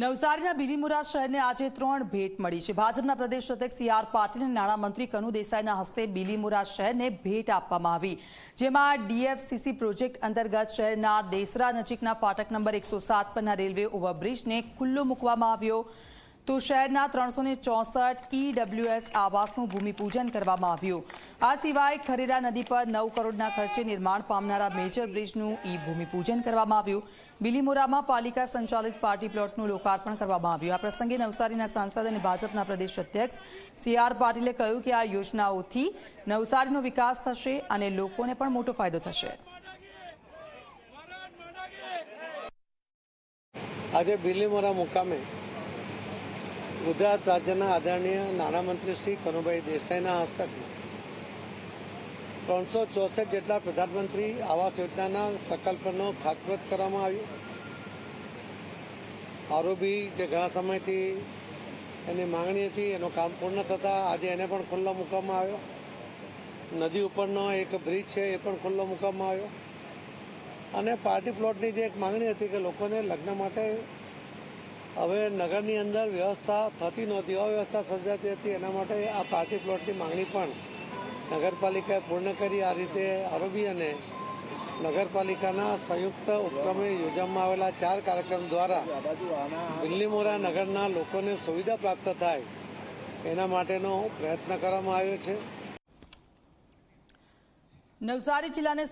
નવસારીના બિલીમુરા શહેરને આજે ત્રણ ભેટ મળી છે. ભાજપના પ્રદેશ અધ્યક્ષ સી આર પાટીલ અને નાણામંત્રી કનુ દેસાઈના હસ્તે બિલીમુરા શહેરને ભેટ આપવામાં આવી. જેમાં ડીએફસીસી પ્રોજેક્ટ અંતર્ગત શહેરના દેસરા નજીકના ફાટક નંબર એકસો સાત પરના રેલવે ઓવરબ્રિજને ખુલ્લો મૂકવામાં આવ્યો. તો શહેરના ત્રણસો ને ચોસઠ ઈડબ્લ્યુએસ આવાસનું ભૂમિપૂજન કરવામાં આવ્યું. આ સિવાય ખરેરા નદી પર નવ કરોડના ખર્ચે નિર્માણ પામનારા મેજર બ્રિજનું ઈ ભૂમિપૂજન કરવામાં આવ્યું. બિલીમોરામાં પાલિકા સંચાલિત પાર્ટી પ્લોટનું લોકાર્પણ કરવામાં આવ્યું. આ પ્રસંગે નવસારીના સાંસદ અને ભાજપના પ્રદેશ અધ્યક્ષ સી આર પાટીલે કહ્યું કે આ યોજનાઓથી નવસારીનો વિકાસ થશે અને લોકોને પણ મોટો ફાયદો થશે. આજે બિલીમોરા મુકામે ગુજરાત રાજ્યના આદરણીય નાણામંત્રી શ્રી કનુભાઈ દેસાઈના હસ્તકમાં ત્રણસો ચોસઠ જેટલા પ્રધાનમંત્રી આવાસ યોજનાના પ્રકલ્પનો ખાતમુહૂર્ત કરવામાં આવ્યું. આરોબી જે ઘણા સમયથી એની માંગણી હતી, એનું કામ પૂર્ણ થતાં આજે એને પણ ખુલ્લો મૂકવામાં આવ્યો. નદી ઉપરનો એક બ્રિજ છે, એ પણ ખુલ્લો મૂકવામાં આવ્યો. અને પાર્ટી પ્લોટની જે એક માંગણી હતી કે લોકોને લગ્ન માટે હવે નગરની અંદર વ્યવસ્થા થતી નહોતી, અવ્યવસ્થા સર્જાતી હતી. એના માટે આ પાર્ટી પ્લોટની માંગણી પણ નગરપાલિકાએ પૂર્ણ કરી. આ રીતે આરોબી અને નગરપાલિકાના સંયુક્ત ઉપક્રમે યોજવામાં આવેલા ચાર કાર્યક્રમ દ્વારા બિલ્લીમોરા નગરના લોકોને સુવિધા પ્રાપ્ત થાય એના માટેનો પ્રયત્ન કરવામાં આવ્યો છે. નવસારી જિલ્લાને